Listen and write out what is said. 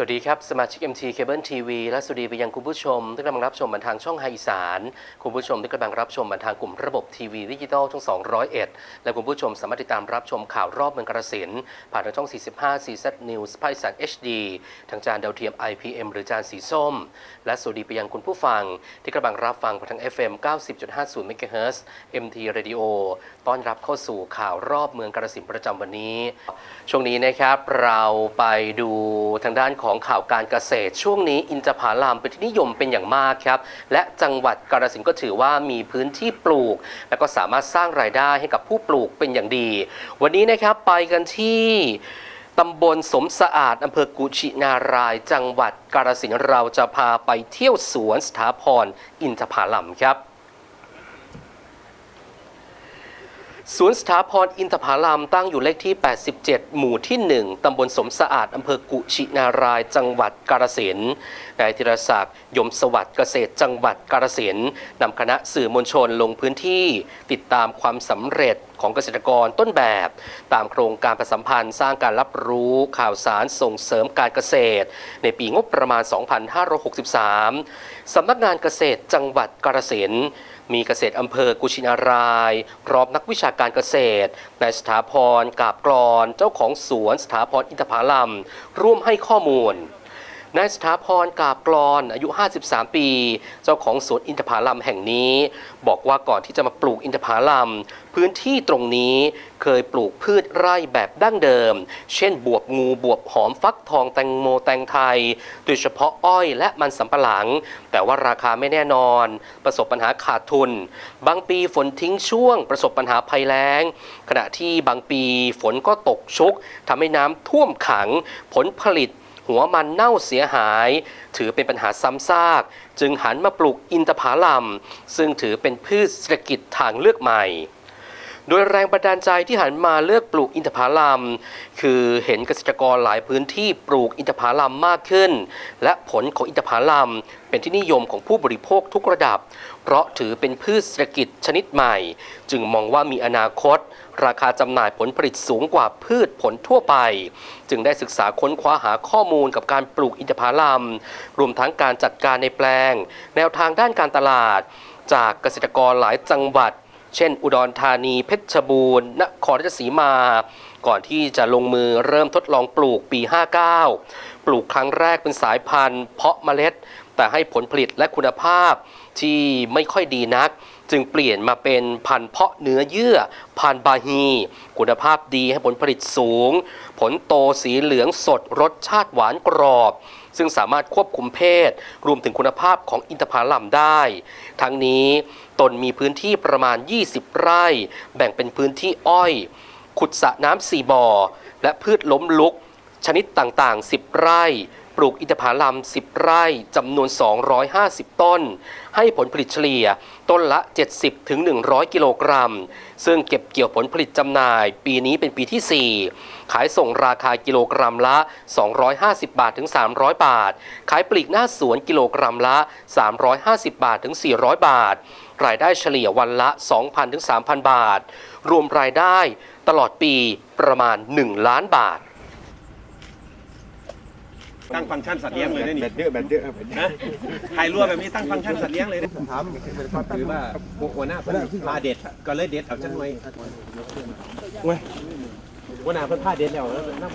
สวัสดีครับ สมาชิก MT Cable TV และสวัสดีไปยังคุณผู้ชมที่กำลังรับชมบันทางช่องไฮอีสาน คุณผู้ชมที่กำลังรับชมบันทางกลุ่มระบบทีวีดิจิตอลช่อง 201 และคุณผู้ชมสามารถติดตามรับชมข่าวรอบเมืองกระสินธุ์ผ่านทางช่อง 45 CZ News ภาคอีสาน HD ทางจานดาวเทียม IPM หรือจานสีส้ม และสวัสดีไปยังคุณผู้ฟัง ที่กำลังรับฟังผ่านทาง FM 90.50 MHz MT Radio ต้อนรับเข้าสู่ข่าวรอบเมืองกระสินธุ์ประจำวันนี้ ช่วงนี้นะครับเราไปดูทางด้านของของข่าวการเกษตร ช่วงนี้อินทผลัมเป็นที่นิยมเป็นอย่างมากครับ และจังหวัดกาฬสินธุ์ก็ถือว่ามีพื้นที่ปลูก และก็สามารถสร้างรายได้ให้กับผู้ปลูกเป็นอย่างดี วันนี้นะครับไปกันที่ตำบลสมสะอาด อำเภอกุชินาราย จังหวัดกาฬสินธุ์เราจะพาไปเที่ยวสวนสถาพรอินทผลัมครับ สวนสถาพรอินทผลัมตั้งอยู่เลขที่ 87 หมู่ที่ 1 ตำบลสมสะอาด อำเภอกุชินาราย จังหวัดกาฬสินธุ์นายธีรศักดิ์ ยมสวัสดิ์เกษตร จังหวัดกาฬสินธุ์นำคณะสื่อมวลชนลงพื้นที่ ติดตามความสำเร็จของเกษตรกรต้นแบบ ตามโครงการประสัมพันธ์สร้างการรับรู้ข่าวสารส่งเสริมการเกษตร ในปีงบประมาณ 2563 สำนักงานเกษตรจังหวัดกาฬสินธุ์ มีเกษตรอำเภอกุชินาราย พร้อมนักวิชาการเกษตรนายสถาพรกาบกรอนเจ้าของสวนสถาพรอินทผลัมร่วมให้ข้อมูล นายสถาพรกาบกรอนอายุ 53 ปี เจ้าของสวนอินทผลัมแห่งนี้ บอกว่าก่อนที่จะมาปลูกอินทผลัม พื้นที่ตรงนี้เคยปลูกพืชไร่แบบดั้งเดิม เช่น บวบงูบวบหอมฟักทองแตงโมแตงไทย โดยเฉพาะอ้อยและมันสำปะหลัง แต่ว่าราคาไม่แน่นอน ประสบปัญหาขาดทุน บางปีฝนทิ้งช่วง ประสบปัญหาภัยแล้ง ขณะที่บางปีฝนก็ตกชุกทำให้น้ำท่วมขังผลผลิต หัวมันเน่าเสียหาย ถือเป็นปัญหาซ้ำซาก จึงหันมาปลูกอินทผลัมซึ่งถือเป็นพืชเศรษฐกิจทางเลือกใหม่ โดยแรงบันดาลใจที่หันมาเลือกปลูกอินทผลัมคือเห็นเกษตรกรหลายพื้นที่ปลูกอินทผลัมมากขึ้น และผลของอินทผลัมเป็นที่นิยมของผู้บริโภคทุกระดับ เพราะถือเป็นพืชเศรษฐกิจชนิดใหม่ จึงมองว่ามีอนาคต ราคาจำหน่ายผลผลิตสูงกว่าพืชผลทั่วไป จึงได้ศึกษาค้นคว้าหาข้อมูลกับการปลูกอินทผลัมรวมทั้งการจัดการในแปลง แนวทางด้านการตลาด จากเกษตรกรหลายจังหวัด เช่น อุดรธานี เพชรบูรณ์ นครราชสีมาก่อนที่จะลงมือเริ่มทดลองปลูกปี 59 ปลูกครั้งแรกเป็นสายพันธุ์ เพาะเมล็ด แต่ให้ผลผลิตและคุณภาพที่ไม่ค่อยดีนัก จึงเปลี่ยนมาเป็นพันธุ์เพาะเนื้อเยื่อ พันธุ์บาฮี คุณภาพดีให้ผลผลิตสูง ผลโตสีเหลืองสดรสชาติหวานกรอบ ซึ่งสามารถควบคุมเพศ รวมถึงคุณภาพของอินทผลัมได้ ทั้งนี้ตนมีพื้นที่ประมาณ 20 ไร่ แบ่งเป็นพื้นที่อ้อย ขุดสระน้ำสี่บ่อ และพืชล้มลุก ชนิดต่างๆ 10 ไร่ ปลูกอินทผลัม 10 ไร่จำนวน 250 ต้น ให้ผลผลิตเฉลี่ยต้นละ 70-100 กิโลกรัม ซึ่งเก็บเกี่ยวผลผลิตจำหน่าย ปีนี้เป็นปีที่ 4 ขายส่งราคากิโลกรัมละ 250 บาทถึง 300 บาท ขายปลีกหน้าสวนกิโลกรัมละ 350 บาทถึง 400 บาท รายได้เฉลี่ยวันละ 2,000ถึง3,000 บาท รวมรายได้ตลอดปีประมาณ 1 ล้านบาท ตั้งฟังก์ชันสัตว์เลี้ยงเลยได้แบนี่ตเยอะแบตเยอะแบตเยอะนะไทยรั่วแบบนี้ตั้งฟังก์ชันสัตว์เลี้ยงเลยนะถามคือว่าหัวหน้าเพิ่นพาเด็ดก็เลยเด็ดเอาจังหน่อยหัวหน้าเพิ่นพาเด็ดแล้วแล้วนั่ง